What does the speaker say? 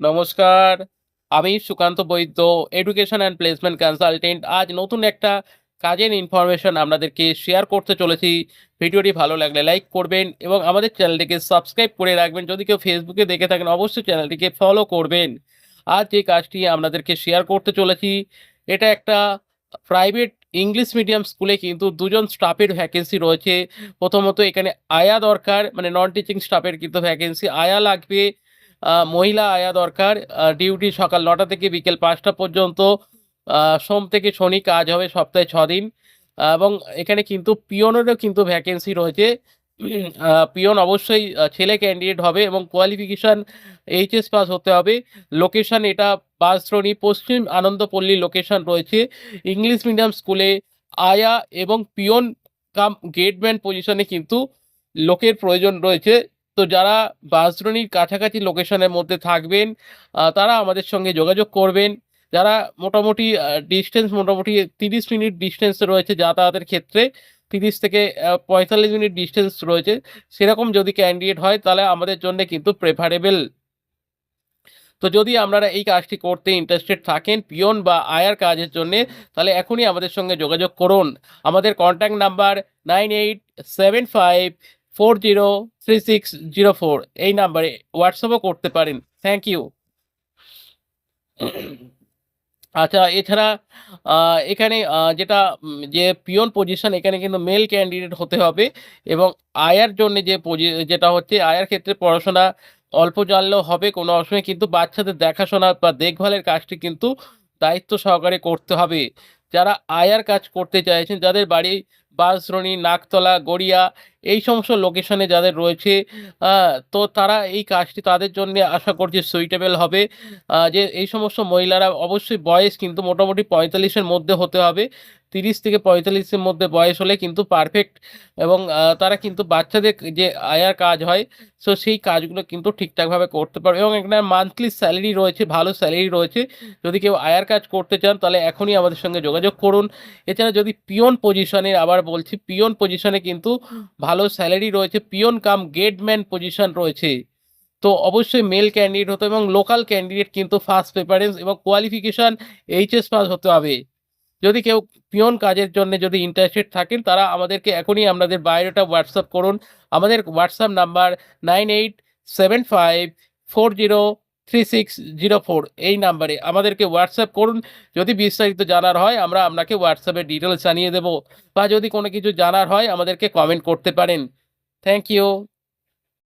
নমস্কার, আমি Sukanta Baidya education and placement consultant আজ নতুন একটা কাজের ইনফরমেশন আপনাদেরকে শেয়ার করতে চলেছি। ভিডিওটি ভালো লাগলে লাইক করবেন এবং আমাদের চ্যানেলটিকে সাবস্ক্রাইব করে রাখবেন। যদি কেউ ফেসবুকে দেখে থাকেন, অবশ্যই চ্যানেলটিকে ফলো করবেন। আজ যে কাজটি আপনাদেরকে শেয়ার করতে চলেছি, এটা একটা প্রাইভেট ইংলিশ মিডিয়াম স্কুলে কিন্তু দুজন স্টাফের ভ্যাকেন্সি রয়েছে। প্রথমত এখানে আয়া দরকার মানে নন টিচিং স্টাফের কিন্তু ভ্যাকেন্সি আয়া লাগবে মহিলা আয়া দরকার। ডিউটি সকাল নটা থেকে বিকেল পাঁচটা পর্যন্ত। সোম থেকে শনি কাজ হবে সপ্তাহে ছ দিন এবং এখানে কিন্তু পিয়নেরও কিন্তু ভ্যাকেন্সি রয়েছে। পিয়ন অবশ্যই ছেলে ক্যান্ডিডেট হবে এবং কোয়ালিফিকেশান এইচএস পাস হতে হবে। লোকেশান এটা বাসশ্রণী পশ্চিম আনন্দপল্লী লোকেশন রয়েছে। ইংলিশ মিডিয়াম স্কুলে আয়া এবং পিয়ন কাম গেটম্যান পজিশনে কিন্তু লোকের প্রয়োজন রয়েছে। তো যারা বাসদ্রোণীর কাছাকাছি লোকেশনের মধ্যে থাকবেন তারা আমাদের সঙ্গে যোগাযোগ করবেন। যারা মোটামুটি ডিস্টেন্স মোটামুটি তিরিশ মিনিট ডিস্টেন্স রয়েছে যাতায়াতের ক্ষেত্রে, তিরিশ থেকে পঁয়তাল্লিশ মিনিট ডিস্টেন্স রয়েছে, সেরকম যদি ক্যান্ডিডেট হয় তাহলে আমাদের জন্য কিন্তু প্রেফারেবল তো যদি আপনারা এই কাজটি করতে ইন্টারেস্টেড থাকেন পিয়ন বা আয়ার কাজের জন্য, তাহলে এখনই আমাদের সঙ্গে যোগাযোগ করুন। আমাদের contact number nine eight seven five four zero three six zero four এই নাম্বারে হোয়াটসঅ্যাপও করতে পারেন। থ্যাংক ইউ আচ্ছা এছাড়া এখানে যেটা যে পিয়ন পজিশন এখানে কিন্তু মেল ক্যান্ডিডেট হতে হবে এবং আয়ার জন্য যে যেটা হচ্ছে, আয়ার ক্ষেত্রে পড়াশোনা অল্প জানলেও হবে, কোনো অসময় কিন্তু বাচ্চাদের দেখাশোনা বা দেখভালের কাজটি কিন্তু দায়িত্ব সহকারে করতে হবে। যারা আয়ার কাজ করতে চাইছেন, যাদের বাড়ি বাঁশদ্রোণী নাকতলা, গড়িয়া এই সমস্ত লোকেশনে যাদের রয়েছে তো তারা এই কাজটি তাদের জন্য আশা করছি সুইটেবল হবে। যে এই সমস্ত মহিলারা অবশ্যই বয়স কিন্তু মোটামুটি পঁয়তাল্লিশের মধ্যে হতে হবে। তিরিশ থেকে পঁয়তাল্লিশের মধ্যে বয়স হলে কিন্তু পারফেক্ট এবং তারা কিন্তু বাচ্চাদের যে আয়ার কাজ হয় সো সেই কাজগুলো কিন্তু ঠিকঠাকভাবে করতে পারবে এবং একটা মান্থলি স্যালারি রয়েছে, ভালো স্যালারি রয়েছে। যদি কেউ আয়ার কাজ করতে চান, তাহলে এখনই আমাদের সঙ্গে যোগাযোগ করুন। এছাড়া যদি পিয়ন পজিশনে আবার বলছি, পিয়ন পজিশনে কিন্তু ভালো স্যালারি রয়েছে পিয়ন কাম গেটম্যান পজিশন রয়েছে। তো অবশ্যই মেল ক্যান্ডিডেট হতে এবং লোকাল ক্যান্ডিডেট কিন্তু ফার্স্ট প্রেফারেন্স এবং কোয়ালিফিকেশান এইচএস পাস হতে হবে। যদি কেউ পিয়ন কাজের জন্য যদি ইন্টারেস্টেড থাকেন, তারা আমাদেরকে এখনই আপনাদের বায়োডাটা হোয়াটসঅ্যাপ করুন। আমাদের WhatsApp number nine eight seven five four zero three six zero four এই নাম্বারে আমাদেরকে হোয়াটসঅ্যাপ করুন। যদি বিস্তারিত জানার হয়, আমরা আপনাকে হোয়াটসঅ্যাপে ডিটেলস জানিয়ে দেবো। বা যদি কোনো কিছু জানার হয়, আমাদেরকে কমেন্ট করতে পারেন। Thank you